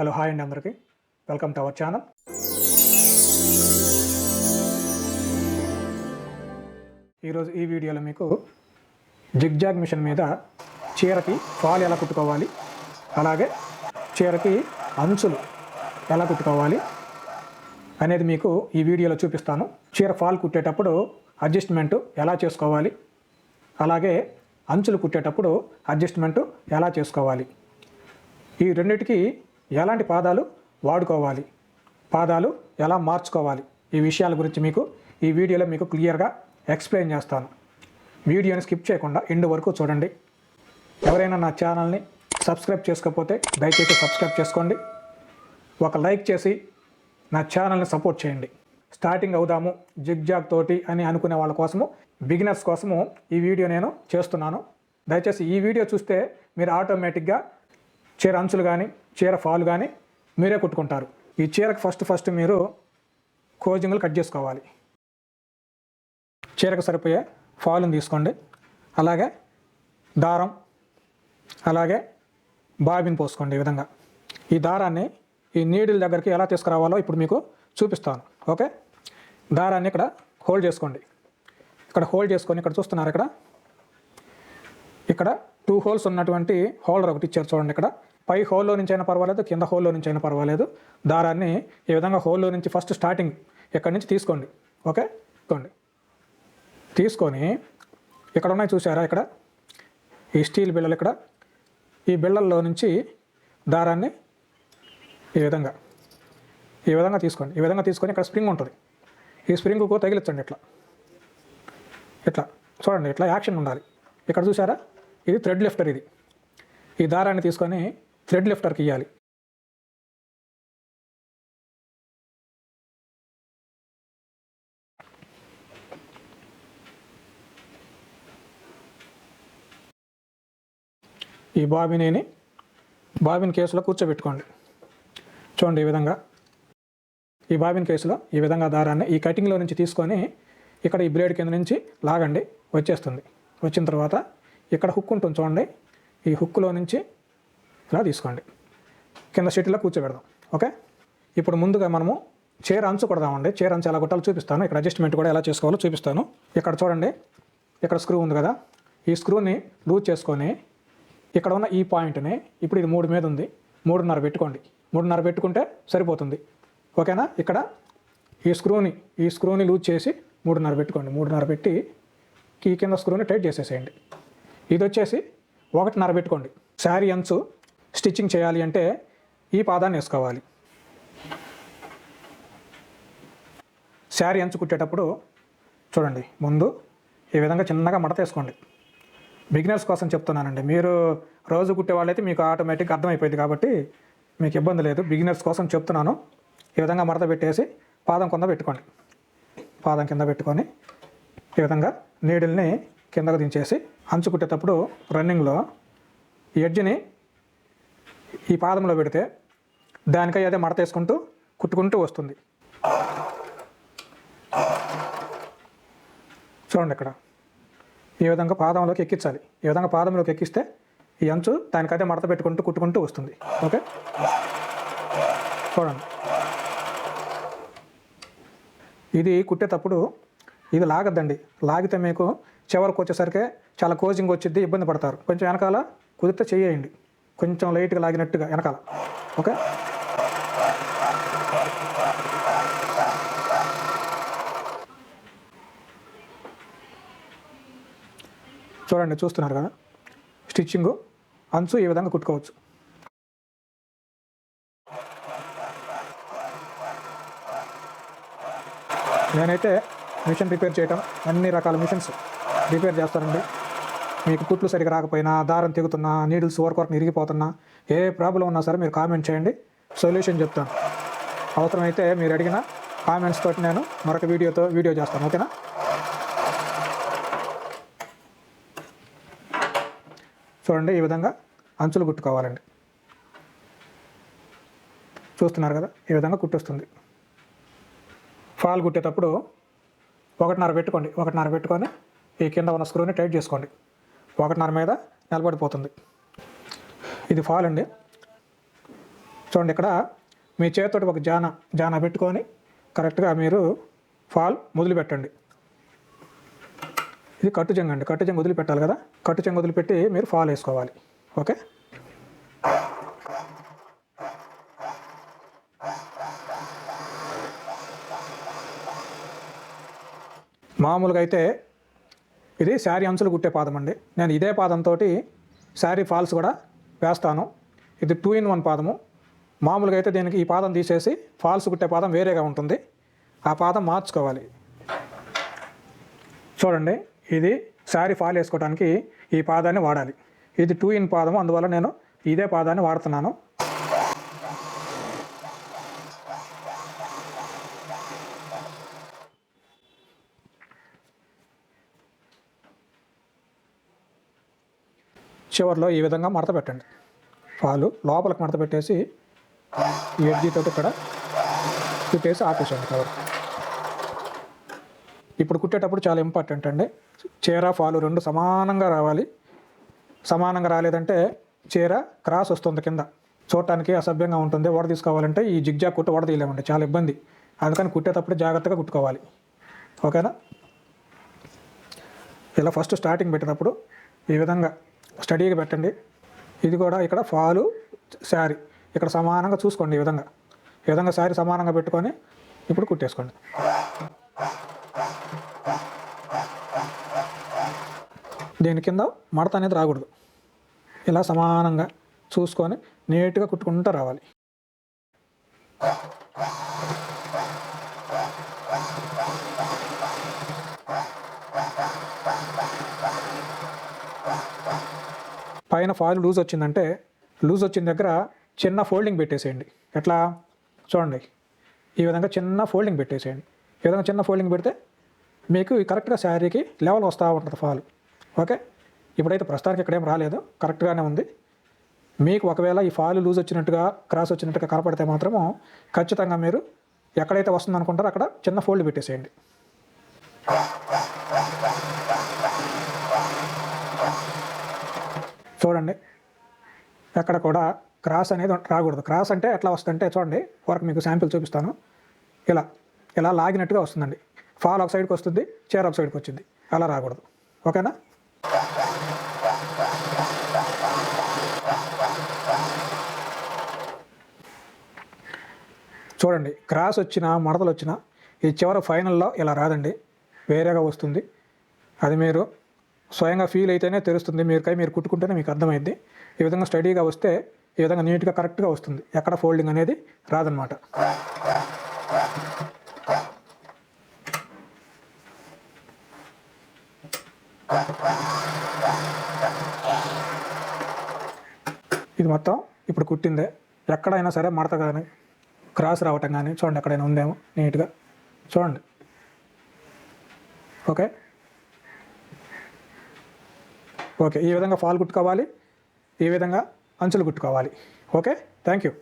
Hello hi అండి అందరికీ. Welcome to our channel. ఈరోజు ఈ వీడియోలో మీకు జిగ్జాగ్ మిషన్ మీద చీరకి ఫాల్ ఎలా కుట్టుకోవాలి అలాగే చీరకి అంచులు ఎలా కుట్టుకోవాలి అనేది మీకు ఈ వీడియోలో చూపిస్తాను. చీర ఫాల్ కుట్టేటప్పుడు అడ్జస్ట్మెంట్ ఎలా చేసుకోవాలి అలాగే అంచులు కుట్టేటప్పుడు అడ్జస్ట్మెంట్ ఎలా చేసుకోవాలి. ఈ రెండింటికి ఎలాంటి పాదాలు వాడుకోవాలి? పాదాలు ఎలా మార్చుకోవాలి? ఈ విషయాల గురించి మీకు ఈ వీడియోలో మీకు క్లియర్గా ఎక్స్ప్లెయిన్ చేస్తాను. వీడియోని స్కిప్ చేయకుండా ఎండ్ వరకు చూడండి. ఎవరైనా నా ఛానల్ని సబ్స్క్రైబ్ చేసుకోకపోతే దయచేసి సబ్స్క్రైబ్ చేసుకోండి. ఒక లైక్ చేసి నా ఛానల్ని సపోర్ట్ చేయండి. స్టార్టింగ్ అవుదాము జిగ్జాగ్ తోటి అని అనుకునే వాళ్ళ కోసము బిగినర్స్ కోసము ఈ వీడియో నేను చేస్తున్నాను. దయచేసి ఈ వీడియో చూస్తే మీరు ఆటోమేటిక్గా చీర అంచులు కానీ చీర ఫాల్ కానీ మీరే కుట్టుకుంటారు. ఈ చీరకు ఫస్ట్ ఫస్ట్ మీరు కోజింగ్లు కట్ చేసుకోవాలి. చీరకు సరిపోయే ఫాల్ని తీసుకోండి. అలాగే దారం అలాగే బాబిన్ పోసుకోండి ఈ విధంగా. ఈ దారాన్ని ఈ నీడిల్ దగ్గరికి ఎలా తీసుకురావాలో ఇప్పుడు మీకు చూపిస్తాను. ఓకే? దారాన్ని ఇక్కడ హోల్డ్ చేసుకోండి. ఇక్కడ హోల్డ్ చేసుకొని ఇక్కడ చూస్తున్నారు ఇక్కడ. ఇక్కడ టూ హోల్స్ ఉన్నటువంటి హోల్డర్ ఒకటి ఇచ్చారు చూడండి ఇక్కడ. పై హోల్లో నుంచి అయినా పర్వాలేదు కింద హోల్లో నుంచి అయినా పర్వాలేదు. దారాన్ని ఈ విధంగా హోల్లో నుంచి ఫస్ట్ స్టార్టింగ్ ఎక్కడి నుంచి తీసుకోండి. ఓకే? తీసుకోండి తీసుకొని ఇక్కడ ఉన్నాయి చూసారా ఇక్కడ? ఈ స్టీల్ బిళ్ళలు ఇక్కడ. ఈ బిళ్ళల్లో నుంచి దారాన్ని ఈ విధంగా ఈ విధంగా తీసుకోండి. ఈ విధంగా తీసుకొని ఇక్కడ స్ప్రింగ్ ఉంటుంది. ఈ స్ప్రింగ్కు తగిలించండి ఇట్లా. ఇట్లా. చూడండి ఇట్లా యాక్షన్ ఉండాలి. ఇక్కడ చూసారా ఇది థ్రెడ్ లిఫ్టర్ ఇది. ఈ దారాన్ని తీసుకొని థ్రెడ్ లిఫ్టర్కి ఇవ్వాలి ఈ బాబినీని బాబిన్ కేసులో కూర్చోబెట్టుకోండి. చూడండి ఈ విధంగా. ఈ బాబిన్ కేసులో ఈ విధంగా దారాన్ని ఈ కటింగ్లో నుంచి తీసుకొని ఇక్కడ ఈ బ్లేడ్ కింద నుంచి లాగండి వచ్చేస్తుంది. వచ్చిన తర్వాత ఇక్కడ హుక్ ఉంటుంది చూడండి. ఈ హుక్లో నుంచి ఇలా తీసుకోండి. కింద షీట్లో కూర్చోబెడదాం. ఓకే? ఇప్పుడు ముందుగా మనము చీర అంచు కొడదామండి. చీర అంచు ఎలా కొట్టాలో చూపిస్తాను. ఇక్కడ అడ్జస్ట్మెంట్ కూడా ఎలా చేసుకోవాలో చూపిస్తాను. ఇక్కడ చూడండి. ఇక్కడ స్క్రూ ఉంది కదా. ఈ స్క్రూని లూజ్ చేసుకొని ఇక్కడ ఉన్న ఈ పాయింట్ని ఇప్పుడు ఇది మూడు మీద ఉంది. మూడున్నర పెట్టుకోండి. మూడున్నర పెట్టుకుంటే సరిపోతుంది. ఓకేనా? ఇక్కడ ఈ స్క్రూని ఈ స్క్రూని లూజ్ చేసి మూడున్నర పెట్టుకోండి. మూడున్నర పెట్టి ఈ కింద స్క్రూని టైట్ చేసేసేయండి. ఇది వచ్చేసి ఒకటిన్నర పెట్టుకోండి. శారీ అంచు స్టిచ్చింగ్ చేయాలి అంటే ఈ పాదాన్ని వేసుకోవాలి. శారీ అంచు కుట్టేటప్పుడు చూడండి ముందు ఈ విధంగా చిన్నగా మడత వేసుకోండి. బిగినర్స్ కోసం చెప్తున్నానండి మీరు రోజు కుట్టే వాళ్ళైతే మీకు ఆటోమేటిక్గా అర్థమైపోయింది కాబట్టి మీకు ఇబ్బంది లేదు. బిగినర్స్ కోసం చెప్తున్నాను ఈ విధంగా మడత పెట్టేసి పాదం కింద పెట్టుకోండి. పాదం కింద పెట్టుకొని ఈ విధంగా నీడిల్ని కిందకు దించేసి అంచు కుట్టేటప్పుడు రన్నింగ్లో ఈ ఎడ్జ్ని ఈ పాదంలో పెడితే దానికై అదే మడత వేసుకుంటూ కుట్టుకుంటూ వస్తుంది. చూడండి ఇక్కడ. ఈ విధంగా పాదంలోకి ఎక్కించాలి. ఈ విధంగా పాదంలోకి ఎక్కిస్తే ఈ అంచు దానికైతే మడత పెట్టుకుంటూ కుట్టుకుంటూ వస్తుంది. ఓకే? చూడండి. ఇది కుట్టేటప్పుడు ఇది లాగద్దండి. లాగితే మీకు చివరికి వచ్చేసరికి చాలా కోచింగ్ వచ్చింది ఇబ్బంది పడతారు. కొంచెం వెనకాల కుదిరితే చేయండి. కొంచెం లైట్గా లాగినట్టుగా వెనకాల. ఓకే? చూడండి చూస్తున్నారు కదా? స్టిచ్చింగ్ అంచు ఈ విధంగా కుట్టుకోవచ్చు. నేనైతే మిషన్ రిపేర్ చేయటం అన్ని రకాల మిషన్స్ రిపేర్ చేస్తానండి. మీకు కుట్లు సరిగా రాకపోయినా దారం తెగుతున్నా నీడిల్స్ వర్క్ వర్క్ ఇరిగిపోతున్నా ఏ ప్రాబ్లం ఉన్నా సరే మీరు కామెంట్ చేయండి. సొల్యూషన్ చెప్తాను. అవసరమైతే మీరు అడిగిన కామెంట్స్ తోటి నేను మరొక వీడియోతో వీడియో చేస్తాను. ఓకేనా? చూడండి ఈ విధంగా అంచులు కుట్టుకోవాలండి. చూస్తున్నారు కదా? ఈ విధంగా కుట్టొస్తుంది. ఫాల్ కుట్టేటప్పుడు ఒకటిన్నర పెట్టుకోండి. ఒకటిన్నర పెట్టుకొని ఈ కింద ఉన్న స్క్రూని టైట్ చేసుకోండి. ఒకటిన్నర మీద నిలబడిపోతుంది. ఇది ఫాల్ అండి. చూడండి ఇక్కడ మీ చేతితోటి ఒక జాన జాన పెట్టుకొని కరెక్ట్గా మీరు ఫాల్ మొదలు పెట్టండి ఇది కట్టు చెంగు అండి. కట్టు చెంగు వదిలిపెట్టాలి కదా. కట్టు చెంగు వదిలిపెట్టి మీరు ఫాల్ వేసుకోవాలి. ఓకే? మామూలుగా అయితే ఇది శారీ అంచులు కుట్టే పాదం అండి. నేను ఇదే పాదంతో శారీ ఫాల్స్ కూడా వేస్తాను. ఇది టూ ఇన్ వన్ పాదము. మామూలుగా అయితే దీనికి ఈ పాదం తీసేసి ఫాల్స్ కుట్టే పాదం వేరేగా ఉంటుంది. ఆ పాదం మార్చుకోవాలి. చూడండి ఇది శారీ ఫాల్ వేసుకోవడానికి ఈ పాదాన్ని వాడాలి. ఇది టూ ఇన్ పాదము అందువల్ల నేను ఇదే పాదాన్ని వాడుతున్నాను. చివరిలో ఈ విధంగా మడత పెట్టండి. పాలు లోపలికి మడత పెట్టేసి ఎడ్జీతో ఇక్కడ కుట్టేసి ఆపేసండి కవర్. ఇప్పుడు కుట్టేటప్పుడు చాలా ఇంపార్టెంట్ అండి. చీర ఫాలు రెండు సమానంగా రావాలి. సమానంగా రాలేదంటే చీర క్రాస్ వస్తుంది కింద. చూడటానికి అసభ్యంగా ఉంటుంది. వడ తీసుకోవాలంటే ఈ జిగ్జాగ్ కుట్టు వడ తీయలేమండి. చాలా ఇబ్బంది. అందుకని కుట్టేటప్పుడు జాగ్రత్తగా కుట్టుకోవాలి. ఓకేనా? ఇలా ఫస్ట్ స్టార్టింగ్ పెట్టినప్పుడు ఈ విధంగా స్టడీగా పెట్టండి. ఇది కూడా ఇక్కడ ఫాలు శారీ. ఇక్కడ సమానంగా చూసుకోండి ఈ విధంగా. ఈ విధంగా శారీ సమానంగా పెట్టుకొని ఇప్పుడు కుట్టేసుకోండి. దీని కింద మడత అనేది రాకూడదు. ఇలా సమానంగా చూసుకొని నీట్గా కుట్టుకుంటూ రావాలి. పైన ఫాయిల్ లూజ్ వచ్చిందంటే లూజ్ వచ్చిన దగ్గర చిన్న ఫోల్డింగ్ పెట్టేసేయండి. ఎట్లా? చూడండి. ఈ విధంగా చిన్న ఫోల్డింగ్ పెట్టేసేయండి. ఈ విధంగా చిన్న ఫోల్డింగ్ పెడితే మీకు కరెక్ట్గా శారీకి లెవెల్ వస్తూ ఉంటుంది ఫాల్ ఓకే? ఇప్పుడైతే ప్రస్తుతానికి ఇక్కడేం రాలేదు. కరెక్ట్గానే ఉంది. మీకు ఒకవేళ ఈ ఫాల్ లూజ్ వచ్చినట్టుగా క్రాస్ వచ్చినట్టుగా కనపడితే మాత్రము ఖచ్చితంగా మీరు ఎక్కడైతే వస్తుంది అనుకుంటారో అక్కడ చిన్న ఫోల్డ్ పెట్టేసేయండి. చూడండి. ఎక్కడ కూడా క్రాస్ అనేది రాకూడదు. క్రాస్ అంటే ఎట్లా వస్తుందంటే చూడండి. వరకు మీకు శాంపిల్ చూపిస్తాను. ఇలా ఇలా లాగినట్టుగా వస్తుందండి. ఫాల్ ఒక సైడ్కి వస్తుంది చీర ఒక సైడ్కి వచ్చింది. అలా రాకూడదు. ఓకేనా? చూడండి. క్రాస్ వచ్చినా మడతలు వచ్చినా ఈ చివరి ఫైనల్లో ఇలా రాదండి. వేరేగా వస్తుంది. అది మీరు స్వయంగా ఫీల్ అయితేనే తెలుస్తుంది. మీరు కై మీరు కుట్టుకుంటేనే మీకు అర్థమైంది. ఈ విధంగా స్టడీగా వస్తే ఈ విధంగా నీట్గా కరెక్ట్గా వస్తుంది. ఎక్కడ ఫోల్డింగ్ అనేది రాదనమాట ఇది మొత్తం ఇప్పుడు కుట్టిందే. ఎక్కడైనా సరే మడత కానీ క్రాస్ రావటం కానీ చూడండి ఎక్కడైనా ఉందేమో నీట్గా చూడండి. ఓకే? ఓకే ఈ విధంగా ఫాల్ కుట్టుకోవాలి ఈ విధంగా అంచులు కుట్టుకోవాలి ఓకే థ్యాంక్ యూ